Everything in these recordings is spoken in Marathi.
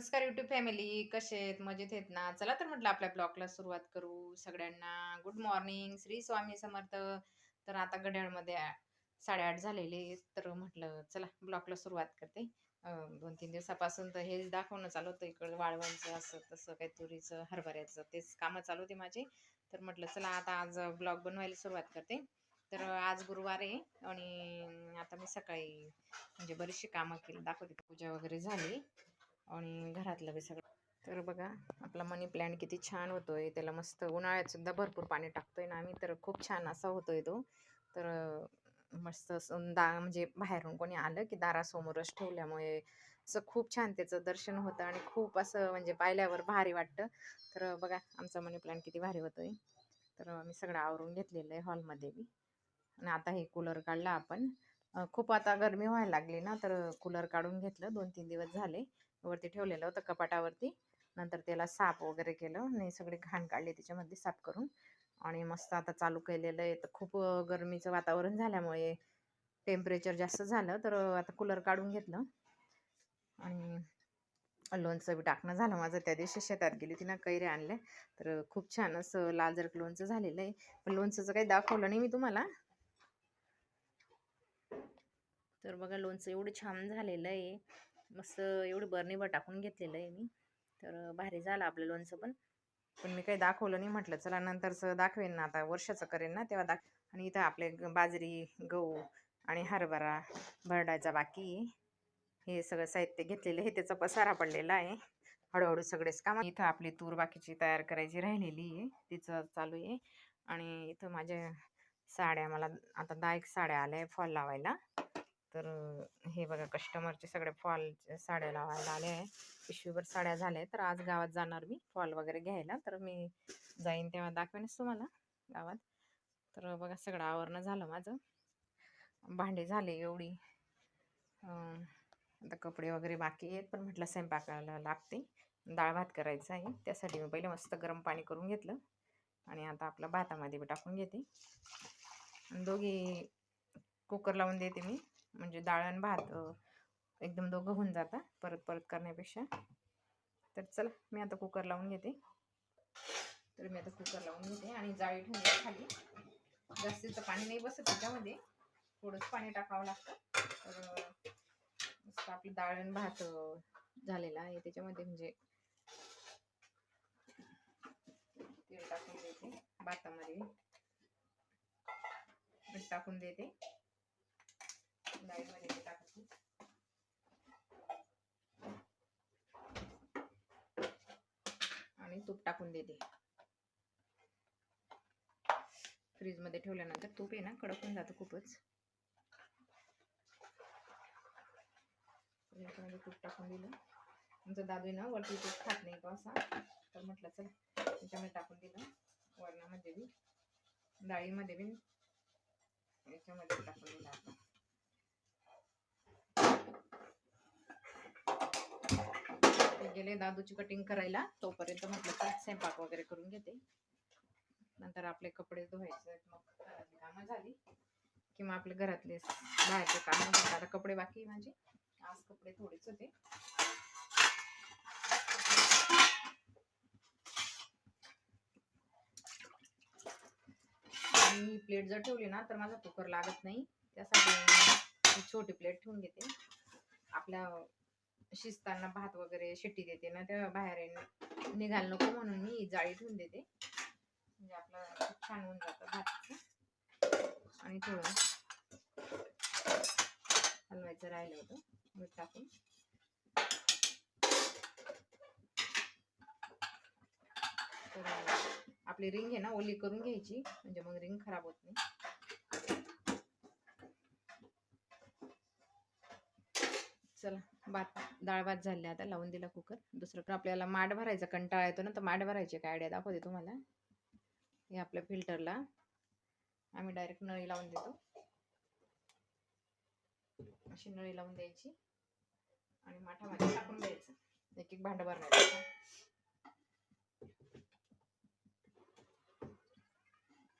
नमस्कार यूट्यूब फॅमिली कसे आहेत? मजेत आहेत ना? चला तर म्हटलं आपल्या ब्लॉगला सुरुवात करू. सगळ्यांना गुड मॉर्निंग श्री स्वामी समर्थ. तर आता घड्याळमध्ये साडेआठ झालेले तर म्हटलं चला ब्लॉगला सुरुवात करते. दोन तीन दिवसापासून तर हेच दाखवणं चालू होतं. इकडं वाळवणचं असं तसं काही तुरीचं हरभऱ्याचं तेच कामं चालू होते माझे. तर म्हटलं चला आता आज ब्लॉग बनवायला सुरुवात करते. तर आज गुरुवार आहे आणि आता मी सकाळी म्हणजे बरीचशी कामं केली. दाखवते पूजा वगैरे झाली. आणि घरातलं बी सगळं. तर बघा आपला मनी प्लॅन्ट किती छान होतोय. त्याला मस्त उन्हाळ्यात सुद्धा भरपूर पाणी टाकतोय ना आम्ही. तर खूप छान असा होतोय तो. तर मस्त असं दा म्हणजे बाहेरून कोणी आलं की दारासमोरच ठेवल्यामुळे असं खूप छान त्याचं दर्शन होतं आणि खूप असं म्हणजे पाहिल्यावर भारी वाटतं. तर बघा आमचा मनी प्लॅन्ट किती भारी होतोय. तर मी सगळं आवरून घेतलेलं आहे हॉलमध्ये बी. आणि आता हे कूलर काढला आपण. खूप आता गरमी व्हायला लागली ना तर कूलर काढून घेतलं दोन तीन दिवस झाले. वरती ठेवलेलं होतं कपाटावरती. नंतर त्याला साप वगैरे केलं आणि सगळी घाण काढली त्याच्यामध्ये साफ करून. आणि मस्त आता चालू केलेलं आहे. तर खूप गरमीचं वातावरण झाल्यामुळे टेम्परेचर जास्त झालं तर आता कूलर काढून घेतलं. आणि लोणचं बी टाकणं झालं माझं. त्या दिवशी शेतात गेली तिनं कैरे आणले तर खूप छान असं लाल जरक लोणचं झालेलं आहे. पण लोणचं काही दाखवलं नाही मी तुम्हाला. तर बघा लोणचं एवढं छान झालेलं आहे. मस्त एवढं बरणीभर टाकून घेतलेलं आहे मी. तर भारी झालं आपलं लोणचं पण. पण मी काही दाखवलं नाही म्हटलं चला नंतरचं दाखवेन ना आता वर्षाचं करेन ना तेव्हा दाख आणि इथं आपले ग- बाजरी गहू आणि हरभरा भरडायचा बाकी हे सगळं साहित्य घेतलेलं आहे त्याचा पसारा पडलेला आहे. हळूहळू सगळेच काम इथं आपली तूर बाकीची तयार करायची राहिलेली आहे तिचं चालू आहे. आणि इथं माझ्या साड्या मला आता दहा एक साड्या आल्या आहे फॉल लावायला. तर हे बघा कस्टमरचे सगळे फॉल साड्या लावायला आले आहे. पिशवीभर साड्या झाल्या तर आज गावात जाणार मी फॉल वगैरे घ्यायला. तर मी जाईन तेव्हा दाखवेनच तुम्हाला गावात. तर बघा सगळं आवरणं झालं माझं. भांडे झाले एवढी. आता कपडे वगैरे बाकी आहेत. पण म्हटलं स्वयंपाकाला लागते. डाळ भात करायचा आहे. त्यासाठी मी पहिले मस्त गरम पाणी करून घेतलं. आणि आता आपलं भातामध्ये बी टाकून घेते. आणि दोघी कुकर लावून देते मी. म्हणजे डाळ आणि भात एकदम दोघं होऊन जाता परत परत करण्यापेक्षा. तर चला मी आता कुकर लावून घेते. तर मी आता कुकर लावून घेते आणि जाळी ठेवून खाली. जास्तीचं पाणी नाही बसत त्याच्यामध्ये. थोडंच पाणी टाकावं लागतं. तर आपली डाळ आणि भात झालेला आहे त्याच्यामध्ये म्हणजे तेल टाकून देते. भातामध्ये. मीठ टाकून देते. डाळीमध्ये ते टाकते आणि तूप टाकून देते. फ्रीजमध्ये ठेवल्यानंतर तूप आहे ना कडक होऊन जातं खूपच. याच्यामध्ये तूप टाकून दिलं. आमचा दादू ना वरती तूप खात नाही तो असा. तर म्हटलं चल त्याच्यामध्ये टाकून दिलं. वरणामध्ये बी डाळीमध्ये बी याच्यामध्ये टाकून दिलं आता. ते गेले दादूची कटिंग करायला. तोपर्यंत म्हटलं तर स्वयंपाक वगैरे करून घेते. नंतर आपले कपडे धुवायचे आहेत, मग घरातली कामं झाली. किंवा आपले घरातले बाहेरचे कामं आता कपडे बाकी माझे. आज कपडे थोडेच होते. मी प्लेट जर ठेवली ना तर माझा कुकर लागत नाही. त्यासाठी छोटी प्लेट ठेवून घेते. आपल्या शिजताना भात वगैरे शिट्टी देते ना तेव्हा बाहेर येणं- नको म्हणून मी जाळी ठेवून देते. म्हणजे आपलं खूप छान होऊन जातं भात आणि थोडं हलवायचं राहिलं होतं मीठ टाकून. तर आपली रिंग आहे ना ओली करून घ्यायची म्हणजे मग रिंग खराब होत नाही. चला भात डाळ भात झाले आता लावून दिला कुकर दुसरं पण आपल्याला माठ भरायचा कंटाळा येतो ना तर माठ भरायची काय आयडिया दाखवते तुम्हाला. हे आपल्या फिल्टरला आम्ही डायरेक्ट नळी लावून देतो. अशी नळी लावून द्यायची. आणि माठामध्ये टाकून द्यायचं. एक एक भांड भरण्याचं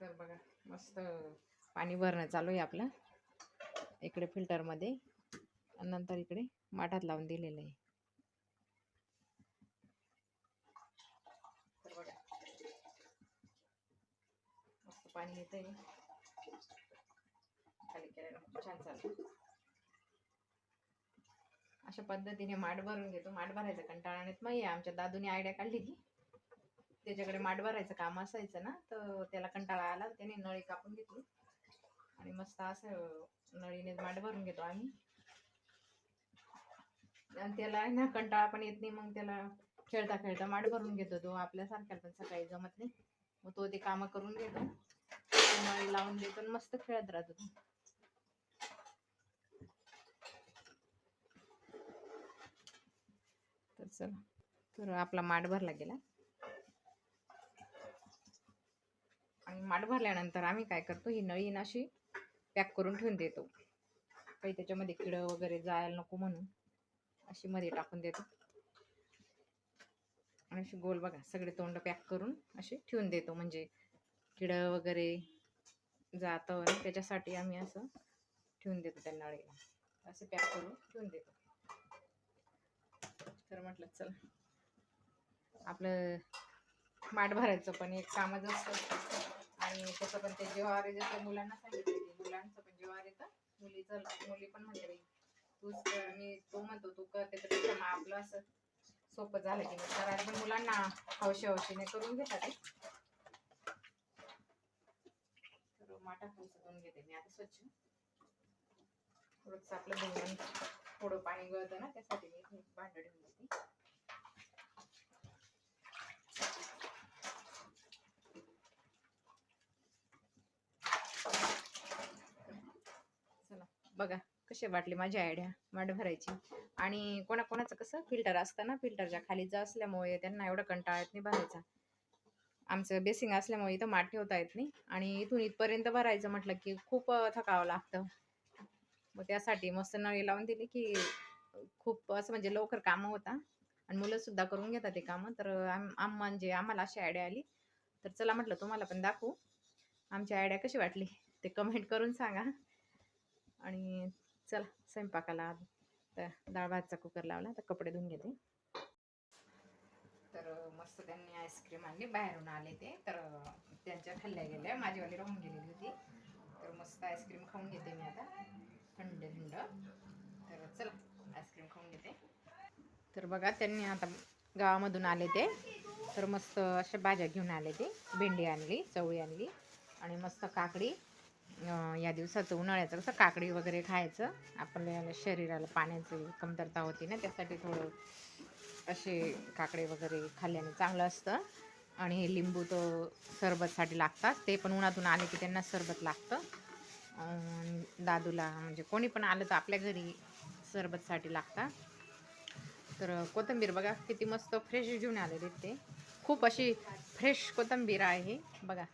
तर बघा मस्त पाणी भरणं चालू आहे आपलं. इकडे फिल्टरमध्ये आणि नंतर इकडे माठात लावून दिलेलं आहे. पाणी येत आहे खाली केलेलं छान अशा पद्धतीने माठ भरून घेतो. माठ भरायचा कंटाळा आणत मग आमच्या दादूने आयडिया काढली की त्याच्याकडे माठ भरायचं काम असायचं ना तर त्याला कंटाळा आला. त्याने नळी कापून घेतली. आणि मस्त असं नळीने माठ भरून घेतो आम्ही. आणि त्याला आहे ना कंटाळा पण येत नाही. मग त्याला खेळता खेळता माड भरून घेतो तो. आपल्यासारख्या पण सकाळी जमत नाही. मग तो ते कामं करून घेतो. माळी लावून देतो आणि मस्त खेळत राहतो तो. तर चला. तर आपला माठ भरला गेला. आणि माठ भरल्यानंतर आम्ही काय करतो ही नळी अशी पॅक करून ठेवून देतो. काही त्याच्यामध्ये किडं वगैरे जायला नको म्हणून. अशी मध्ये टाकून देतो. आणि अशी गोल बघा सगळे तोंड पॅक करून असे ठेवून देतो. म्हणजे किड वगैरे जातं त्याच्यासाठी आम्ही असं ठेवून देतो त्या नळीला असं पॅक करून ठेवून देतो. तर म्हटलं चल. आपलं माठ भरायचं पण एक कामच असतं. आणि तसं पण ते जेव्हा जसं मुलांना सांगितलं मुलांचं पण जेव्हा येतं मुलीचं मुली पण म्हणते तूच कर मी तो म्हणतो तू कर त्याच्यापेक्षा मग आपलं असं सोपं झालं की मग करायला पण मुलांना हौशी हौशीने करून घेतात ते. माटा खायचं धुवून घेते मी आता स्वच्छ. थोडंसं आपलं धुवून थोडं पाणी गळतं ना त्यासाठी मी इथे भांडं ठेवून देते. चला बघा. कसे वाटले माझी आयडिया माठ भरायची. आणि कोणाकोणाचं कसं? फिल्टर असतं ना फिल्टरच्या खालीचं असल्यामुळे त्यांना एवढं कंटाळा येत नाही भरायचा. आमचं बेसिंग असल्यामुळे इथं माठ ठेवता येत नाही. आणि इथून इथपर्यंत भरायचं म्हटलं की खूप थकावं लागतं. मग त्यासाठी मस्त नळी लावून दिली की खूप असं म्हणजे लवकर कामं होता. आणि मुलं सुद्धा करून घेतात ते कामं. तर आम आम म्हणजे आम्हाला अशी आयडिया आली. तर चला म्हटलं तुम्हाला पण दाखवू. आमची आयडिया कशी वाटली? ते कमेंट करून सांगा. आणि चला स्वयंपाकाला तर डाळ भातचा कुकर लावला तर कपडे धुवून घेते. तर मस्त त्यांनी आईस्क्रीम आणली बाहेरून आले ते. तर त्यांच्या खाल्ल्या गेल्या माझीवाली राहून गेलेली होती. तर मस्त आईस्क्रीम खाऊन घेते मी आता. थंड थंड. तर चला आईस्क्रीम खाऊन घेते. तर बघा त्यांनी आता गावामधून आले ते. तर मस्त अशा भाज्या घेऊन आले ते. भेंडी आणली चवळी आणली. आणि मस्त काकडी. या दिवसाचं उन्हाळ्याचं कसं काकडी वगैरे खायचं आपल्या शरीराला पाण्याची कमतरता होती ना त्यासाठी थोडं असे काकडे वगैरे खाल्ल्याने चांगलं असतं. आणि हे लिंबू तर सरबतसाठी लागतात. ते पण उन्हातून आले की त्यांना सरबत लागतं. दादूला म्हणजे कोणी पण आलं तर आपल्या घरी सरबतसाठी लागतात. तर कोथिंबीर बघा किती मस्त फ्रेश घेऊन आलेले ते. खूप अशी फ्रेश कोथिंबीर आहे. बघा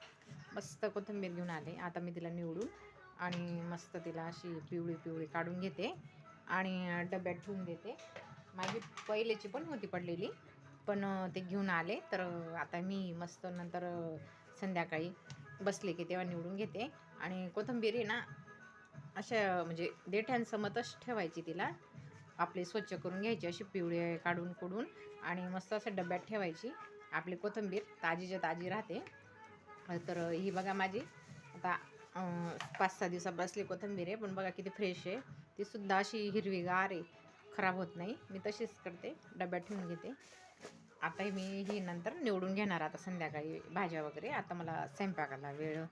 मस्त कोथिंबीर घेऊन आले. आता मी तिला निवडून आणि मस्त तिला अशी पिवळी पिवळी काढून घेते आणि डब्यात ठेवून देते. माझी पहिलेची पण होती पडलेली पण ते घेऊन आले. तर आता मी मस्त नंतर संध्याकाळी बसले की तेव्हा निवडून घेते. आणि कोथिंबीर आहे ना अशा म्हणजे देठ्यांसमतच ठेवायची तिला. आपली स्वच्छ करून घ्यायची अशी पिवळी काढून कुडून आणि मस्त असं डब्यात ठेवायची. आपली कोथिंबीर ताजीच्या ताजी राहते. तर ही बघा माझी. आता पाच सहा दिवसा बसली कोथिंबीर आहे पण बघा किती फ्रेश आहे. ती सुद्धा अशी हिरवीगार आहे. खराब होत नाही. मी तशीच करते. डब्यात ठेवून घेते. आता मी ही नंतर निवडून घेणार आता संध्याकाळी भाज्या वगैरे. आता मला स्वयंपाकाला वेळ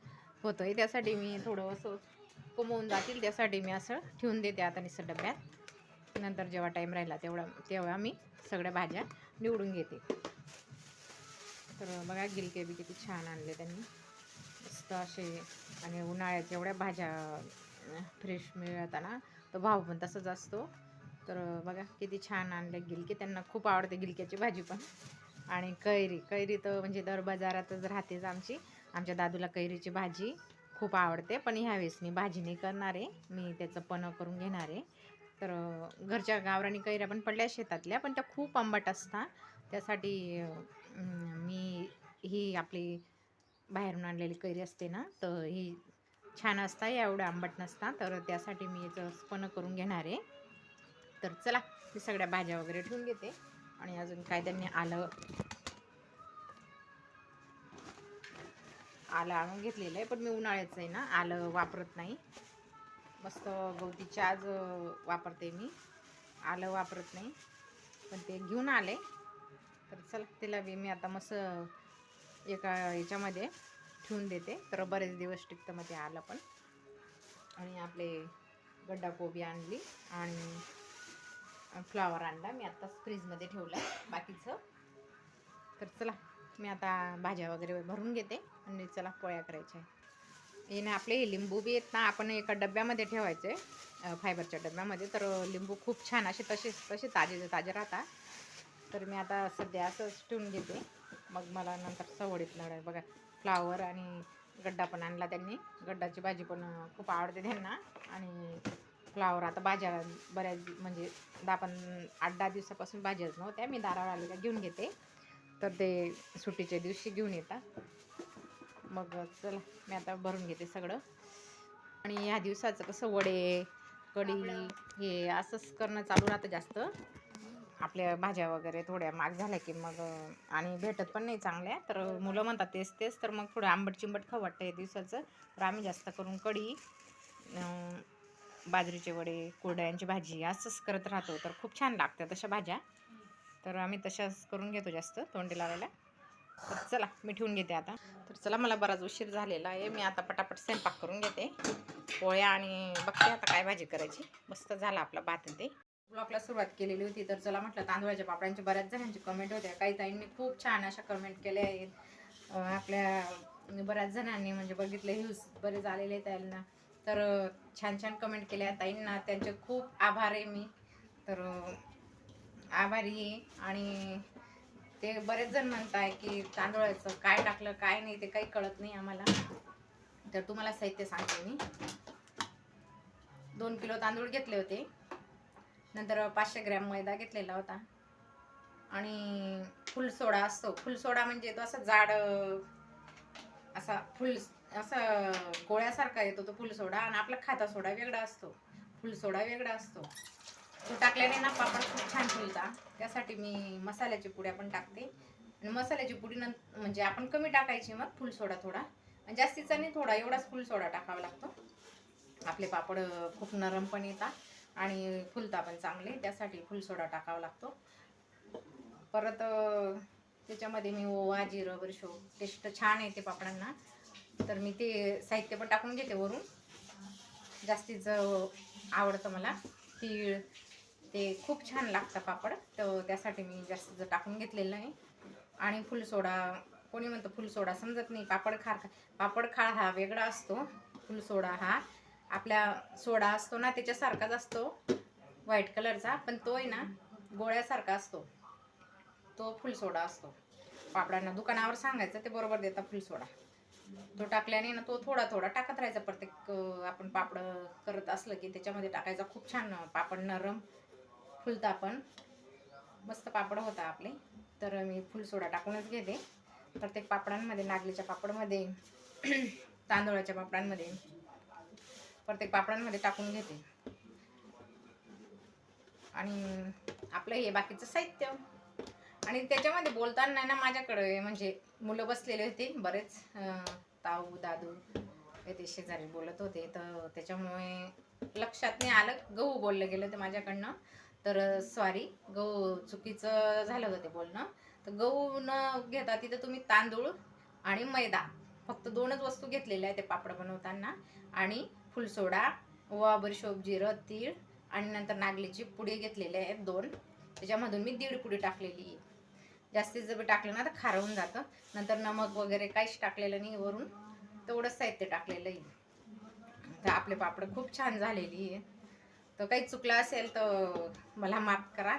होतो आहे त्यासाठी मी थोडं असं कमवून जातील. त्यासाठी मी असं ठेवून देते आता निसं डब्यात. नंतर जेव्हा टाईम राहिला तेवढा तेव्हा मी सगळ्या भाज्या निवडून घेते. तर बघा गिलके बी किती छान आणले त्यांनी. मस्त असे आणि उन्हाळ्यात एवढ्या भाज्या फ्रेश मिळताना तो भाव पण तसाच असतो. तर बघा किती छान आणले गिलके. त्यांना खूप आवडते गिलक्याची भाजी पण. आणि कैरी कैरी तर म्हणजे दर बाजारातच राहतेच आमची. आमच्या दादूला कैरीची भाजी खूप आवडते पण ह्यावेळेस मी भाजी नाही करणार आहे. मी त्याचं पणं करून घेणार आहे. तर घरच्या गावरानी कैऱ्या पण पडल्या शेतातल्या पण त्या खूप आंबट असतात. त्यासाठी मी ही आपली बाहेरून आणलेली कैरी असते ना तर ही छान असता एवढं आंबट नसता तर त्यासाठी मी याचं पणं करून घेणार आहे. तर चला मी सगळ्या भाज्या वगैरे ठेवून घेते आणि अजून काय त्यांनी आलं. आलं आणून घेतलेलं आहे पण मी उन्हाळ्याचं आहे ना आलं वापरत नाही. मस्त गवती आज वापरते मी. आलं वापरत नाही पण ते घेऊन आले. तर चला तिला बी मी आता मस्त एका याच्यामध्ये ठेवून देते. तर बरेच दिवस टिकतं मग ते आलं पण. आणि आपले गड्डा कोबी आणली आणि फ्लावर आणला. मी आत्ताच फ्रीजमध्ये ठेवला बाकीचं. तर चला मी आता भाज्या वगैरे भरून घेते आणि चला पोळ्या करायच्या आहे ना आपले लिंबू बी आहेत ना आपण एका डब्यामध्ये ठेवायचे फायबरच्या डब्यामध्ये. तर लिंबू खूप छान असे तसे तसे ताजे ताजे राहतात. तर मी आता सध्या असंच ठेवून घेते. मग मला नंतर सवडीत लढाय बघा फ्लावर आणि गड्डा पण आणला त्यांनी. गड्डाची भाजी पण खूप आवडते त्यांना. आणि फ्लावर आता भाज्या बऱ्याच म्हणजे दहा पण आठ दहा दिवसापासून भाज्याच नव्हत्या. मी दारावर आले का घेऊन घेते. तर ते सुट्टीच्या दिवशी घेऊन येतात. मग चला मी आता भरून घेते सगळं. आणि ह्या दिवसाचं कसं वडे कढी हे असंच करणं चालू राहतं जास्त. आपल्या भाज्या वगैरे थोड्या महाग झाल्या की मग आणि भेटत पण नाही चांगल्या. तर मुलं म्हणतात तेच तेच. तर मग थोडं आंबट चिंबट खाऊ वाटतं या दिवसाचं. तर आम्ही जास्त करून कढी बाजरीचे वडे कुरड्यांची भाजी असंच करत राहतो. तर खूप छान लागतात तशा भाज्या. तर आम्ही तशाच करून घेतो जास्त तोंडी लावायला तर चला मी ठेवून घेते आता. तर चला मला बराच उशीर झालेला आहे. मी आता पटापट स्वयंपाक करून घेते. पोळ्या आणि बघते आता काय भाजी करायची. मस्त झाला आपला भात ते. ब्लॉगला सुरुवात केलेली होती. तर चला म्हटलं तांदळाच्या पापड्यांच्या बऱ्याच जणांची कमेंट होत्या. काही ताईंनी खूप छान अशा कमेंट केल्या आहेत. आपल्या बऱ्याच जणांनी म्हणजे बघितले व्ह्यूज बरेच आलेले आहेत त्यांना. तर छान छान कमेंट केल्या ताईंना. त्यांचे खूप आभार आहे मी. तर आभारी आहे. आणि ते बरेच जण म्हणताय की तांदळाचं काय टाकलं काय नाही ते काही कळत नाही आम्हाला. तर तुम्हाला साहित्य सांगते मी. दोन किलो तांदूळ घेतले होते. नंतर पाचशे ग्रॅम मैदा घेतलेला होता. आणि फुल सोडा असतो. फुल सोडा म्हणजे तो असा जाड असा फुल असा गोळ्यासारखा येतो तो फुल सोडा आणि आपला खाता सोडा वेगळा असतो. फुल सोडा वेगळा असतो. तो टाकल्याने ना पापड खूप छान फुलता त्यासाठी मी मसाल्याची पुड्या पण टाकते. आणि मसाल्याची पुडी नंतर म्हणजे आपण कमी टाकायची मग फुल सोडा थोडा. आणि जास्तीचा नाही थोडा एवढाच फुल सोडा टाकावा लागतो. आपले पापड खूप नरम पण येतात. आणि फुलता पण चांगले त्यासाठी फुलसोडा टाकावा लागतो. परत त्याच्यामध्ये मी ओवा जिरं बरशो टेस्ट छान येते पापडांना. तर मी ते साहित्य पण टाकून घेते वरून. जास्तीचं आवडतं मला. तीळ ते खूप छान लागतं पापड. तर त्यासाठी मी जास्त टाकून घेतलेलं आहे आणि फुलसोडा कोणी म्हणतं फुलसोडा समजत नाही. पापड खार पापड खाळ हा वेगळा असतो. फुलसोडा हा आपल्या सोडा असतो ना त्याच्यासारखाच असतो व्हाईट कलरचा पण तो आहे ना गोळ्यासारखा असतो. तो फुल सोडा असतो. पापडांना दुकानावर सांगायचं ते बरोबर देतात फुल सोडा. तो टाकल्याने ना तो थोडा थोडा टाकत राहायचा. प्रत्येक आपण पापड करत असलं की त्याच्यामध्ये टाकायचा. खूप छान पापड नरम फुलता पण मस्त पापड होता आपले. तर मी फुल सोडा टाकूनच घेते. प्रत्येक पापडांमध्ये नागलीच्या पापडमध्ये तांदूळाच्या पापडांमध्ये. प्रत्येक पापडांमध्ये टाकून घेते. आणि आपलं हे बाकीचं साहित्य. आणि त्याच्यामध्ये बोलताना ना माझ्याकडे म्हणजे मुलं बसलेले होते बरेच. ताऊ दादू ते शेजारी बोलत होते. तर त्याच्यामुळे लक्षात नाही आलं. गहू बोललं गेलं ते माझ्याकडनं. तर सॉरी गहू चुकीचं झालं होतं ते बोलणं. तर गहू न घेता तिथं तुम्ही तांदूळ आणि मैदा फक्त दोनच वस्तू घेतलेल्या आहेत ते पापड बनवताना. आणि फुलसोडा ओवा बरिशोप जिरं तीळ आणि नंतर नागलीची पुडी घेतलेले आहेत दोन. त्याच्यामधून मी दीड पुडी टाकलेली आहे. जास्तीत जर टाकलं ना तर खारवून जातं. नंतर नमक वगैरे काहीच टाकलेलं नाही वरून. तेवढंच साहित्य टाकलेलं आहे. तर आपले पापड खूप छान झालेली आहे. तर काही चुकलं असेल तर मला माफ करा.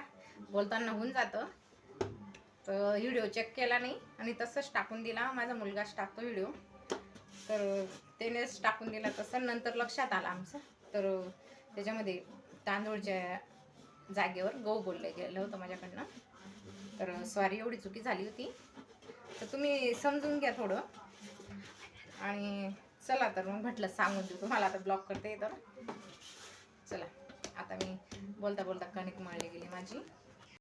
बोलताना होऊन जातं. तर व्हिडिओ चेक केला नाही आणि तसंच टाकून दिला. माझा मुलगाच टाकतो व्हिडिओ. तर त्यानेच टाकून दिला तसं. नंतर लक्षात आलं आमचं. तर त्याच्यामध्ये तांदूळच्या जागेवर गहू बोललं गेलं होतं माझ्याकडनं. तर स्वारी एवढी चुकी झाली होती. तर तुम्ही समजून घ्या थोडं. आणि चला तर मग म्हटलं सांगून देऊ तुम्हाला. आता ब्लॉक करते तर चला. आता मी बोलता बोलता कणिक मळली गेली माझी.